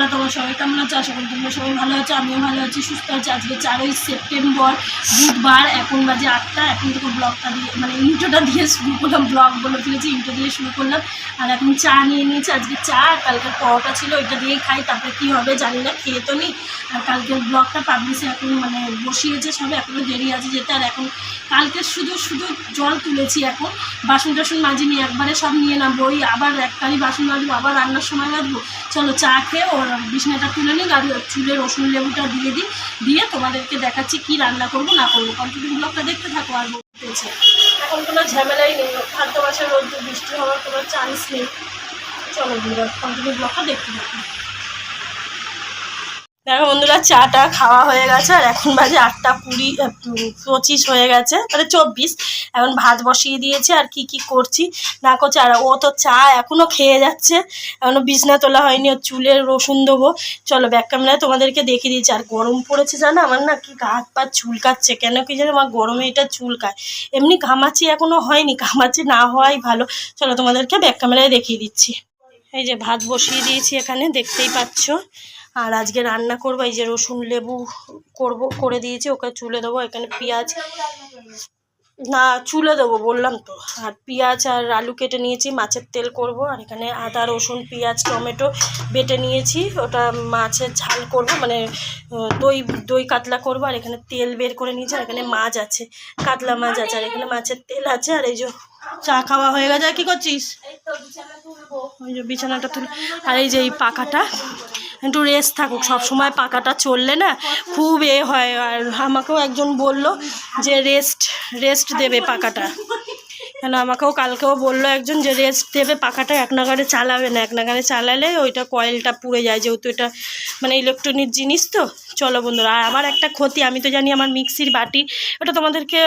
বন্ধুরা তোমার সবাই কেমন আছো? আশা করি তোমরা সবাই ভালো আছো, আমিও ভালো আছি, সুস্থ আছি। আজকে চারই সেপ্টেম্বর, বুধবার, এখন বাজে আটটা। এখন থেকে ব্লগটা দিয়ে মানে ইন্টোটা দিয়ে শুরু করলাম ব্লগ বলে ফেলেছি ইন্টো দিয়ে শুরু করলাম। আর এখন চা নিয়ে নিয়েছি, আজকে চা, আর কালকে পরোটা ছিল, ওইটা দিয়েই খাই, তারপরে কী হবে জানি না, খেয়ে তো নিই। আর কালকের ব্লগটা পাবলিশে এখন মানে বসিয়েছে সবে এখনও দেরি আছে যেতে, আর এখন কালকে শুধু শুধু জল তুলেছি এখন। বাসন টাসন মাজিনি একবারে সব নিয়ে নামবো, ওই আবার একটারই বাসন মাজবো, আবার রান্নার সময় মাজবো। চলো চা খেয়ে ওর বিছনাটা তুলে নিই আর চুলে রসুন লেবুটা দিয়ে দিই, দিয়ে তোমাদেরকে দেখাচ্ছি কি রান্না করব, না করব। কন্টিনিউ ব্লগটা দেখতে থাকো আর বলতেছে এখন কোনো ঝামেলাই নেই খাদ্য মাসের রোদ্দুর, বৃষ্টি হওয়ার কোনো চান্স নেই। চলো কন্টিনিউ ব্লগটা দেখতে থাকো। দেখো বন্ধুরা, চাটা খাওয়া হয়ে গেছে, আর এখন বাজে আটটা কুড়ি পঁচিশ হয়ে গেছে মানে চব্বিশ। এখন ভাত বসিয়ে দিয়েছে, আর কি কি করছি না করছে, আর ও তো চা এখনও খেয়ে যাচ্ছে। এখনও বিছনা তোলা হয়নি, ওর চুলের রসুন দেবো। চলো ব্যাক ক্যামেরায় তোমাদেরকে দেখিয়ে দিয়েছি আর গরম পড়েছে জানো? আমার না কি হাত পা চুলকাচ্ছে, কেন কি জানো আমার গরমে এটা চুলকায়। এমনি ঘামাচি এখনও হয়নি, ঘামাচি না হওয়াই ভালো। চলো তোমাদেরকে ব্যাক ক্যামেরায় দেখিয়ে দিচ্ছি। এই যে ভাত বসিয়ে দিয়েছি এখানে, দেখতেই পাচ্ছ। আর আজকে রান্না করব এই যে রসুন লেবু করব করে দিয়েছি ওকে চুলে দেবো এখানে পেঁয়াজ না চুলে দেবো বললাম তো। আর পেঁয়াজ আর আলু কেটে নিয়েছি মাছের তেল করব আর এখানে আদা রসুন পেঁয়াজ টমেটো বেটে নিয়েছি ওটা মাছের ঝাল করব মানে দই দই কাতলা করব আর এখানে তেল বের করে নিয়েছি আর এখানে মাছ আছে কাতলা মাছ আছে আর এখানে মাছের তেল আছে আর এই যে চা খাওয়া হয়ে গেছে আর কি করছিস? ওই যে বিছানাটা তুলে আর এই যে এই পাখাটা একটু রেস্ট থাকুক। সব সময় পাকাটা চললে না খুব এ হয়। আর আমাকেও একজন বলল যে রেস্ট রেস্ট দেবে পাখাটা। কেন আমাকেও কালকেও বলল একজন যে রেস্ট দেবে পাখাটা এক নাগারে চালাবে না, এক নাগারে চালালে ওইটা কয়েলটা পুড়ে যায়, যেহেতু এটা মানে ইলেকট্রনিক জিনিস তো। চলো বন্ধুরা, আর আমার একটা ক্ষতি, আমি তো জানি আমার মিক্সির বাটি, ওটা তোমাদেরকে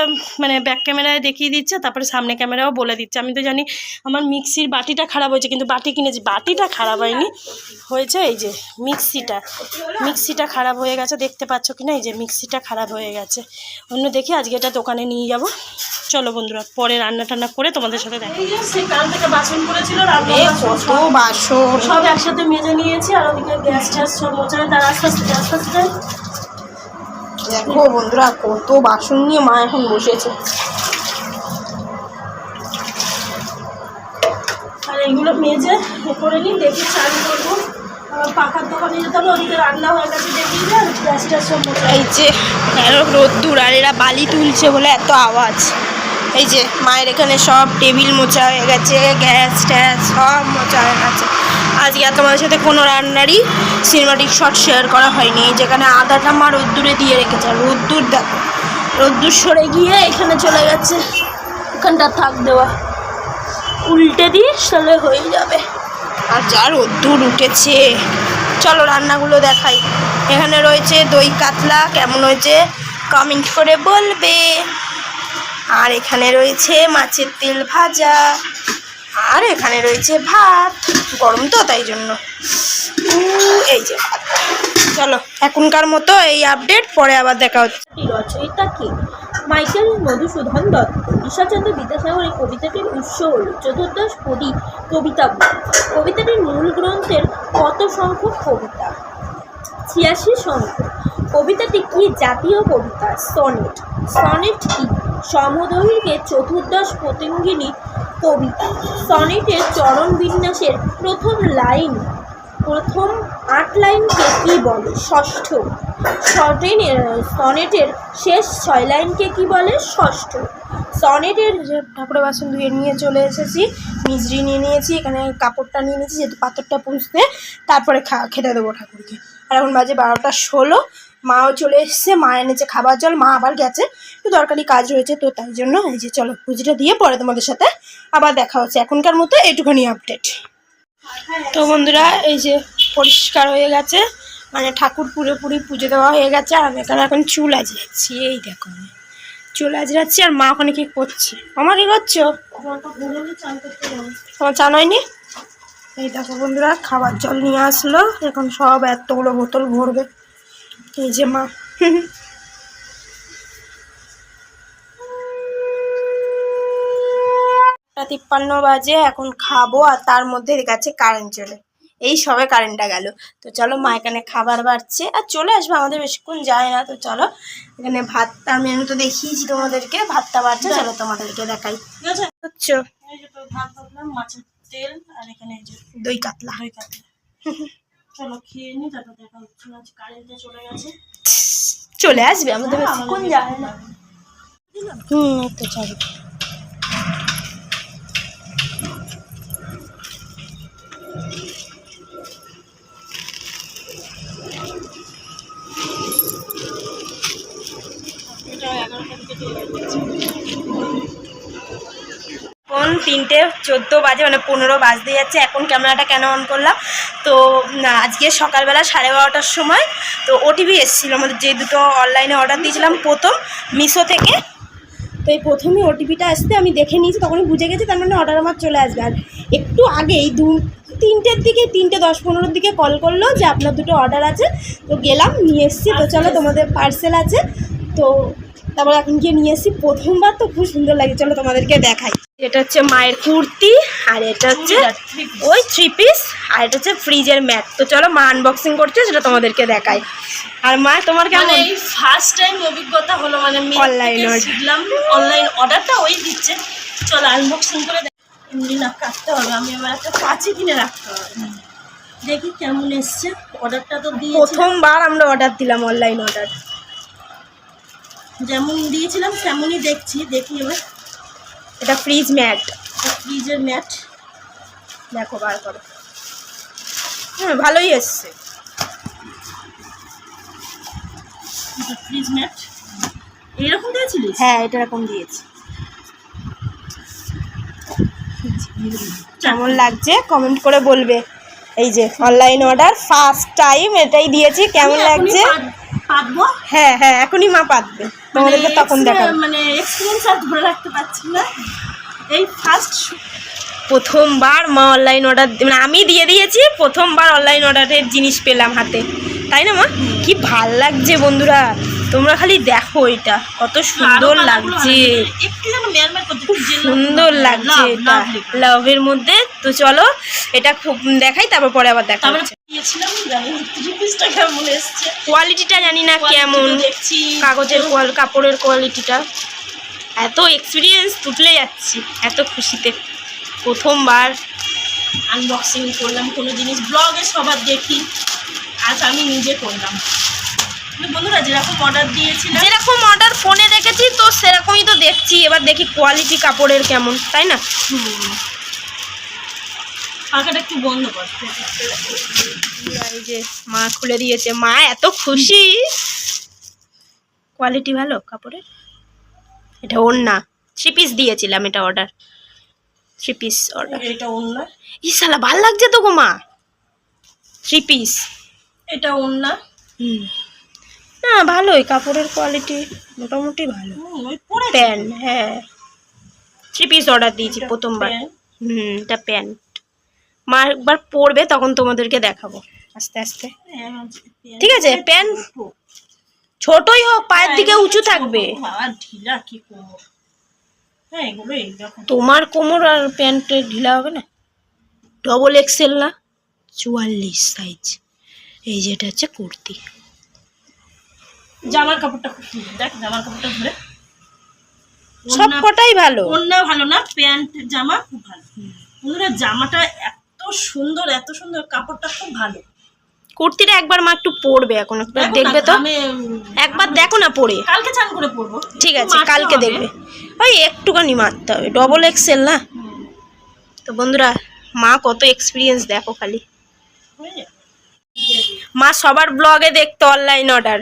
মানে ব্যাক ক্যামেরায় দেখিয়ে দিচ্ছে, তারপরে সামনে ক্যামেরাও বলে দিচ্ছে। আমি তো জানি আমার মিক্সির বাটিটা খারাপ হয়েছে, কিন্তু বাটি কিনেছি, বাটিটা খারাপ হয়নি, হয়েছে এই যে মিক্সিটা। মিক্সিটা খারাপ হয়ে গেছে, দেখতে পাচ্ছ কি না এই যে মিক্সিটা খারাপ হয়ে গেছে। অন্য দেখি, আজকে এটা দোকানে নিয়ে যাব। চলো বন্ধুরা, পরে রান্না করে তোমাদের সাথে দেখা সে কাল থেকে বাসন করেছিল কত বাসন। সব একসাথে মেজে নিয়েছি আর ওদিকে গ্যাস ট্যাস সব মোচায় তার আস্তে আস্তে আস্তে আস্তে দেখো বন্ধুরা কত বাসন নিয়ে মা এখন বসেছে। আর এইগুলো মেজে করে নিই দেখি চান করব। পাখার দোকানে যেতে হবে ওদিকে রান্না হয়ে গেছে দেখি যে গ্যাস ট্যাস সব মোচা এই যে রোদ্দুর আর এরা বালি তুলছে বলে এত আওয়াজ। এই যে মায়ের এখানে সব টেবিল মোচা হয়ে গেছে, গ্যাস ট্যাস সব মোচা হয়ে গেছে। আজকে তোমাদের সাথে কোনো রান্নারই সিনেমাটিক শট শেয়ার করা হয়নি। যেখানে আদাটা মা রোদ্দুরে দিয়ে রেখেছে। আর রোদ্দুর দেখো, রোদ্দুর সরে গিয়ে এখানে চলে গেছে। ওখানটা থাক দেওয়া। উল্টে দিস তাহলে হয়ে যাবে। আর যা রোদ্দুর উঠেছে। চলো রান্নাগুলো দেখাই। এখানে রয়েছে দই কাতলা। কেমন হয়েছে? কমেন্ট করে বলবে। আর এখানে রয়েছে মাছের তেল ভাজা, আর এখানে রয়েছে ভাত। গরম তো তাই জন্য। এই যে। চলো, এখনকার মতো এই আপডেট পরে আবার দেখা হচ্ছে। রচয়িতা কে? মাইকেল মধুসূদন দত্ত ঈশ্বরচন্দ্র বিদ্যাসাগর এই কবিতাটির উৎস হল চতুর্দশ পদী কবিতা। কবিতাটির মূল গ্রন্থের কত সংখ্যক কবিতা? ছিয়াশি সংখ্যক কবিতাটি কি জাতীয় কবিতা? সনেট। সনেট কি? সমদৈর্ঘ্যে চতুর্দশ পতঙ্গিনী কবিতা। সনেটের চরণ বিন্যাসের প্রথম লাইন, প্রথম আট লাইনকে কি বলে? ষষ্ঠ। সনেটের সনেটের শেষ ছয় লাইনকে কি বলে? ষষ্ঠ। সনেটের যে ঠাকুরের বাসন ধুয়ে নিয়ে চলে এসেছি। মিজরি নিয়ে নিয়েছি, এখানে কাপড়টা নিয়ে নিয়েছি, যেহেতু পাথরটা পুষতে তারপরে খা, খেতে দেবো ঠাকুরকে। আর এখন বাজে বারোটা ষোলো। মাও চলে এসেছে মা এনেছে খাবার জল, মা আবার গেছে। একটু দরকারি কাজ রয়েছে তো তাই জন্য এই যে চলো পুজোটা দিয়ে পরে তোমাদের সাথে আবার দেখা হচ্ছে। এখনকার মতো এইটুখানি আপডেট তো বন্ধুরা, এই যে পরিষ্কার হয়ে গেছে। মানে ঠাকুর পুরোপুরি পুজো দেওয়া হয়ে গেছে আর আমি এখানে এখন চুল আজরাচ্ছি এই দেখো আমি চুল আজরাচ্ছি আর মা ওখানে কি করছে? আমার কি করছ? তোমার চান হয়নি? এই দেখো বন্ধুরা খাবার জল নিয়ে আসলো। এখন সব এতগুলো বোতল ভরবে। এই যে মা। তিপ্পান্ন বাজে এখন খাব আর তার মধ্যে গেছে কারেন্ট চলে। এই সবে কারেন্টটা গেল। তো চলো মা এখানে খাবার বাড়ছে। আর চলে আসবে আমাদের বেশিক্ষণ যায় না। তো চলো এখানে ভাতটা আমি তো দেখিয়েছি তোমাদেরকে। ভাতটা বাড়ছে চলো তোমাদেরকে দেখাই। বুঝছ ভাত মাছের তেল আর এখানে এই যে দই কাতলা। দই কাতলা। চলো খেয়ে নি তারপর দেখা হচ্ছে আজ কারেন্টে চলে গেছে। চলে আসবে আমাদের হ্যাঁ, বেশিক্ষণ যায় না হুম তো চলো। এগারোটা চলে এখন তিনটে, চোদ্দ বাজে মানে পনেরো বাজতে যাচ্ছে। এখন ক্যামেরাটা কেন অন করলাম? তো আজকে সকালবেলা সাড়ে বারোটার সময় তো ওটিভি এসেছিল। আমাদের যে দুটো অনলাইনে অর্ডার দিয়েছিলাম, প্রথম মিশো থেকে। তো এই প্রথমে ওটিপিটা আসতে আমি দেখে নিয়েছি, তখনই বুঝে গেছি, তার মানে অর্ডার আমার চলে আসবে। আর একটু আগেই দু, তিনটের দিকে, তিনটে দশ পনেরোর দিকে কল করল যে আপনার দুটো অর্ডার আছে। তো গেলাম, নিয়ে এসেছি। তো চলো, তোমাদের পার্সেল আছে। তো তারপর এখন গিয়ে নিয়ে এসেছি। প্রথমবার তো খুব সুন্দর লাগে। চলো তোমাদেরকে দেখাই। এটা হচ্ছে মায়ের কুর্তি আর এটা হচ্ছে। ওই থ্রি পিস আর এটা হচ্ছে ফ্রিজের ম্যাট তো চলো মা আনবক্সিং করছে সেটা তোমাদেরকে দেখাই। আর মা তোমার কেমন? মানে ফার্স্ট টাইম অভিজ্ঞতা হলো মানে order। শিখলাম। অনলাইন অর্ডারটা ওই দিচ্ছে। চলো আনবক্সিং করে দেখ। এমনি না কাটতে হবে। আমি এবার একটা কাঁচি কিনে রাখতে হবে। দেখি কেমন এসছে। অর্ডারটা তো প্রথমবার আমরা অর্ডার দিলাম অনলাইন অর্ডার যেমন দিয়েছিলাম তেমনই দেখছি দেখি এবার। এটা ফ্রিজ ম্যাট ফ্রিজের ম্যাট দেখো বার করো। হ্যাঁ ভালোই এসছে। ফ্রিজ ম্যাট এইরকম দিয়েছিলিস? হ্যাঁ এটা এরকম দিয়েছি। কেমন লাগছে? কমেন্ট করে বলবে। এই যে অনলাইন অর্ডার ফার্স্ট টাইম এটাই দিয়েছি। কেমন লাগছে? পাত- পাতবো? হ্যাঁ হ্যাঁ এখনই মা পাতবে। তোমাদেরকে মানে তখন দেখাবো মানে এক্সপিরিয়েন্স আর ধরে রাখতে পারছি না এই ফার্স্ট প্রথমবার মা অনলাইন অর্ডার মানে আমি দিয়ে দিয়েছি প্রথমবার অনলাইন অর্ডারের জিনিস পেলাম হাতে তাই না মা কি ভালো লাগছে বন্ধুরা তোমরা খালি দেখো এটা কত সুন্দর লাগছে সুন্দর লাগছে এটা লাভের মধ্যে তো চলো এটা খুব দেখাই তারপর পরে আবার দেখা। দিয়েছিলাম জানি থ্রি পিসটা কেমন এসছে। কোয়ালিটিটা জানি না কেমন। দেখছি। কাগজের কোয়াল কাপড়ের কোয়ালিটিটা এত এক্সপিরিয়েন্স তুটলে যাচ্ছি এত খুশিতে। প্রথমবার। আনবক্সিং করলাম কোনো জিনিস ব্লগে সবার দেখি। আজ আমি নিজে করলাম। মানে বন্ধুরা যেরকম অর্ডার দিয়েছিলাম যেরকম অর্ডার ফোনে দেখেছি তো সেরকমই তো দেখছি। এবার দেখি কোয়ালিটি কাপড়ের কেমন তাই না? হুম। পাখাটা একটু বন্ধ কর। এই যে মা খুলে দিয়েছে। মা এত খুশি? কোয়ালিটি ভালো কাপড়ের? এটা ওর না থ্রি পিস দিয়েছিলাম এটা অর্ডার থ্রি পিস অর্ডার এটা অন্য ই শালা ভালো লাগছে তো গো মা। থ্রি পিস এটা অন্য হুম। না ভালোই কাপড়ের কোয়ালিটি মোটামুটি ভালো। প্যান্ট হ্যাঁ। থ্রি পিস অর্ডার দিয়েছি প্রথমবার। হুম এটা প্যান্ট মা একবার পরবে তখন তোমাদেরকে দেখাবো। আস্তে আস্তে। ঠিক আছে, প্যান্ট ছোটই হোক পায়ের দিকে উঁচু থাকবে। হ্যাঁ তোমার কোমর আর প্যান্টে ঢিলা হবে না? ডবল এক্সেল না? চুয়াল্লিশ সাইজ এই যেটা হচ্ছে কুর্তি। জামার কাপড়টা খুব সুন্দর দেখ জামার কাপড়টা ধরে সব কটাই ভালো। অন্য ভালো না প্যান্ট জামা খুব ভালো। বন্ধুরা জামাটা সুন্দর এত সুন্দর কাপড়টা খুব ভালো। কুর্তিটা একবার মা একটু পরবে এখন দেখবে তো। একবার দেখো না পরে। কালকে চান করে পরবো। ঠিক আছে কালকে দেখবে। ওই একটুখানি মারতে হবে ডবল এক্সেল না। তো বন্ধুরা মা কত এক্সপিরিয়েন্স দেখো খালি। মা সবার ব্লগে দেখতো অনলাইন অর্ডার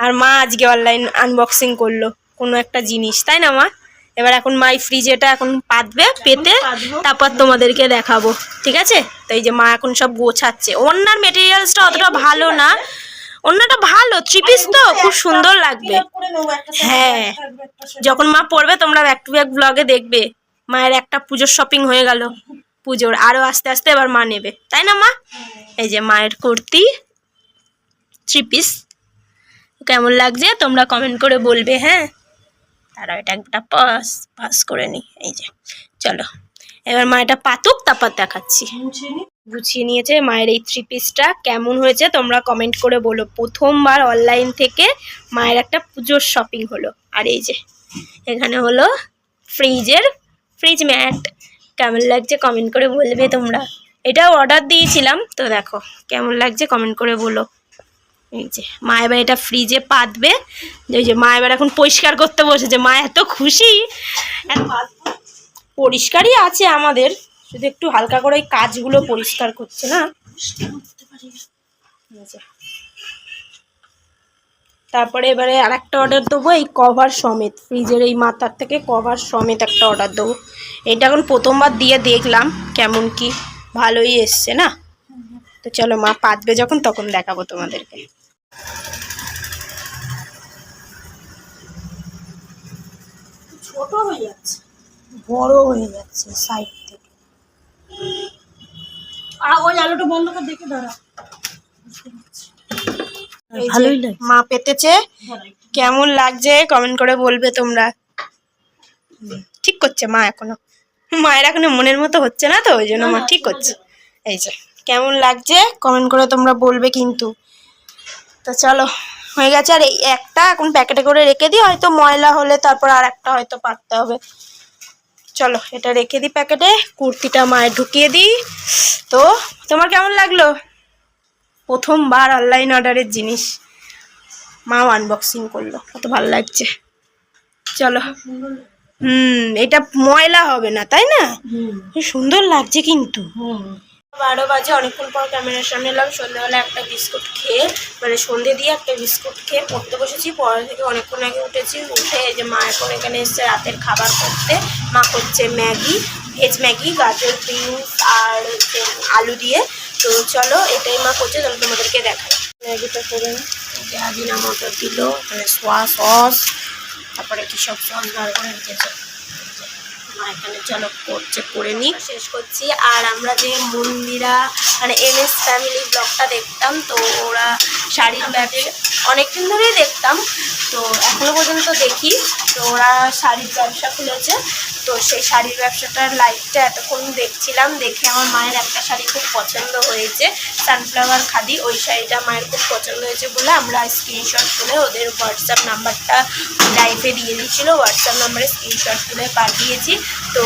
আর মা আজকে অনলাইন আনবক্সিং করল কোনো একটা জিনিস তাই না মা? এবার এখন মা এই ফ্রিজেটা এখন পাতবে পেতে তারপর তোমাদেরকে দেখাবো ঠিক আছে? তো এই যে মা এখন সব গোছাচ্ছে। অন্যার মেটেরিয়ালসটা অতটা ভালো না। অন্যটা ভালো থ্রি পিস তো খুব সুন্দর লাগবে। হ্যাঁ। যখন মা পড়বে তোমরা ব্যাক টু ব্যাক ব্লগে দেখবে। মায়ের একটা পুজোর শপিং হয়ে গেল। পুজোর আরও আস্তে আস্তে এবার মা নেবে। তাই না মা? এই যে মায়ের কুর্তি থ্রি পিস কেমন লাগছে? তোমরা কমেন্ট করে বলবে হ্যাঁ? তারা এটা একটা পাস পাস করে নি, এই যে, চলো। এবার মা এটা পাতুক, তারপর দেখাচ্ছি। গুছিয়ে নিয়েছে মায়ের এই থ্রি পিসটা কেমন হয়েছে তোমরা কমেন্ট করে বলো। প্রথমবার অনলাইন থেকে মায়ের একটা পুজোর শপিং হলো। আর এই যে, এখানে হলো ফ্রিজের ফ্রিজ ম্যাট কেমন লাগছে কমেন্ট করে বলবে তোমরা। এটাও অর্ডার দিয়েছিলাম, তো দেখো, কেমন লাগছে কমেন্ট করে বলো। এই যে, মা এবার এটা ফ্রিজে পাতবে। এই যে, মা এবার এখন পরিষ্কার করতে বসেছে। মা এত খুশি। পরিষ্কারই আছে আমাদের। শুধু একটু হালকা করে ওই কাজগুলো পরিষ্কার করছে না। তারপরে এবারে আরেকটা অর্ডার দেবো, এই কভার সমেত। ফ্রিজের এই মাথার থেকে কভার সমেত একটা অর্ডার দেবো। এটা এখন প্রথমবার দিয়ে দেখলাম, কেমন কি। ভালোই এসছে না? তো চলো মা পাতবে যখন, তখন দেখাবো তোমাদেরকে। ছোট হয়ে যাচ্ছে বড় হয়ে যাচ্ছে সাইড থেকে। ওই আলোটা বন্ধ করে দেখে দাঁড়া। ভালোই মা পেতেছে। কেমন লাগছে? কমেন্ট করে বলবে তোমরা। ঠিক করছে মা এখনও। মায়ের এখনও মনের মতো হচ্ছে না তো ওই জন্য মা ঠিক করছে। এই যে কেমন লাগছে? কমেন্ট করে তোমরা বলবে কিন্তু। তো চলো হয়ে গেছে। আর এই একটা এখন প্যাকেটে করে রেখে দিই হয়তো ময়লা হলে তারপর আর একটা হয়তো পাততে হবে। চলো এটা রেখে দিই প্যাকেটে। কুর্তিটা মায়ের ঢুকিয়ে দিই। তো তোমার কেমন লাগল? প্রথমবার অনলাইন অর্ডারের জিনিস। মাও আনবক্সিং করল কত ভালো লাগছে। চলো। হুম এটা ময়লা হবে না তাই না? হুম। সুন্দর লাগছে কিন্তু। হুম। বারো বাজে, অনেকক্ষণ পর ক্যামেরার সামনে এলাম। সন্ধ্যেবেলা একটা বিস্কুট খেয়ে মানে সন্ধে দিয়ে একটা বিস্কুট খেয়ে পড়তে বসেছি। পড়া থেকে অনেকক্ষণ আগে উঠেছি, উঠে যে মা এখন এখানে এসছে রাতের খাবার করতে। মা করছে ম্যাগি, ভেজ ম্যাগি, গাজর, বিনস আর আলু দিয়ে। তো চলো, এটাই মা করছে, চলো তোমাদেরকে দেখাই। ম্যাগিটা করে আজিনা মটর দিল মানে সোয়া সস, তারপরে কি সব সস বার করে রেখেছে। মা এখানে চলো করছে করে নিই শেষ করছি। আর আমরা যে মন্দিরা মানে এম এস ফ্যামিলি ব্লগটা দেখতাম তো ওরা শাড়ির ব্যবসা অনেকদিন ধরেই দেখতাম। তো এখনও পর্যন্ত দেখি। তো ওরা শাড়ির ব্যবসা খুলেছে। তো সেই শাড়ির ব্যবসাটার লাইভটা এতক্ষণ দেখছিলাম। দেখে আমার মায়ের একটা শাড়ি খুব পছন্দ হয়েছে। সানফ্লাওয়ার খাদি। ওই শাড়িটা মায়ের খুব পছন্দ হয়েছে বলে আমরা স্ক্রিনশট তুলে ওদের হোয়াটসঅ্যাপ নাম্বারটা লাইভে দিয়ে দিয়েছিলো। হোয়াটসঅ্যাপ নাম্বারে স্ক্রিনশট তুলে পাঠিয়েছি। তো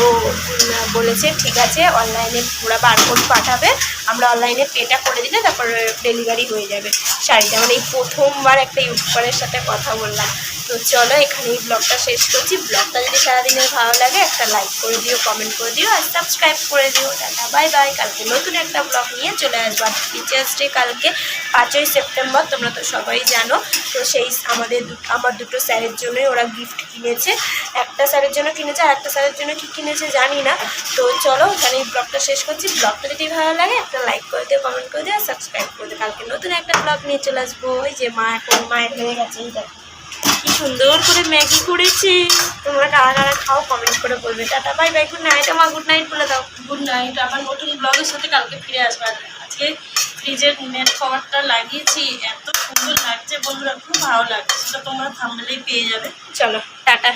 বলেছে, ঠিক আছে অনলাইনে ওরা বারকোড পাঠাবে। আমরা অনলাইনে পেটা করে দিলে তারপর ডেলিভারি হয়ে যাবে। শাড়িটা মানে এই প্রথমবার একটা ইউটিউবারের সাথে কথা বললাম। তো চলো এখানে এই ব্লগটা শেষ করছি। ব্লগটা যদি সারাদিনের ভালো লাগে, একটা লাইক করে দিও কমেন্ট করে দিও, আর সাবস্ক্রাইব করে দিও। টাটা বাই বাই কালকে নতুন একটা ব্লগ নিয়ে চলে আসব আর টিচার্স ডে কালকে, পাঁচই সেপ্টেম্বর, তোমরা তো সবাই জানো। তো সেই আমাদের আমার দুটো স্যারের জন্যই ওরা গিফট কিনেছে। একটা স্যারের জন্য কিনেছে, আর একটা স্যারের জন্য কি কিনেছে জানি না। তো চলো এখানে এই ব্লগটা শেষ করছি। ব্লগটা যদি ভালো লাগে, একটা লাইক করে দিও কমেন্ট করে দিও, আর সাবস্ক্রাইব করে দিও। কালকে নতুন একটা ব্লগ নিয়ে চলে আসব। ওই যে মা এখন মায়ের হয়ে গেছে এই দেখো। কি সুন্দর করে ম্যাগি করেছি। তোমরা কারা কারা খাও কমেন্ট করে বলবে। Tata bye bye good night আমার গুড নাইট বলে দাও। গুড নাইট আবার নতুন ব্লগের সাথে কালকে ফিরে আসব। আজকে ফ্রিজের নেট কভারটা লাগিয়েছি। এত সুন্দর লাগছে বন্ধুরা খুব ভালো লাগছে। সেটা তোমরা থামলেই পেয়ে যাবে। চলো টাটা।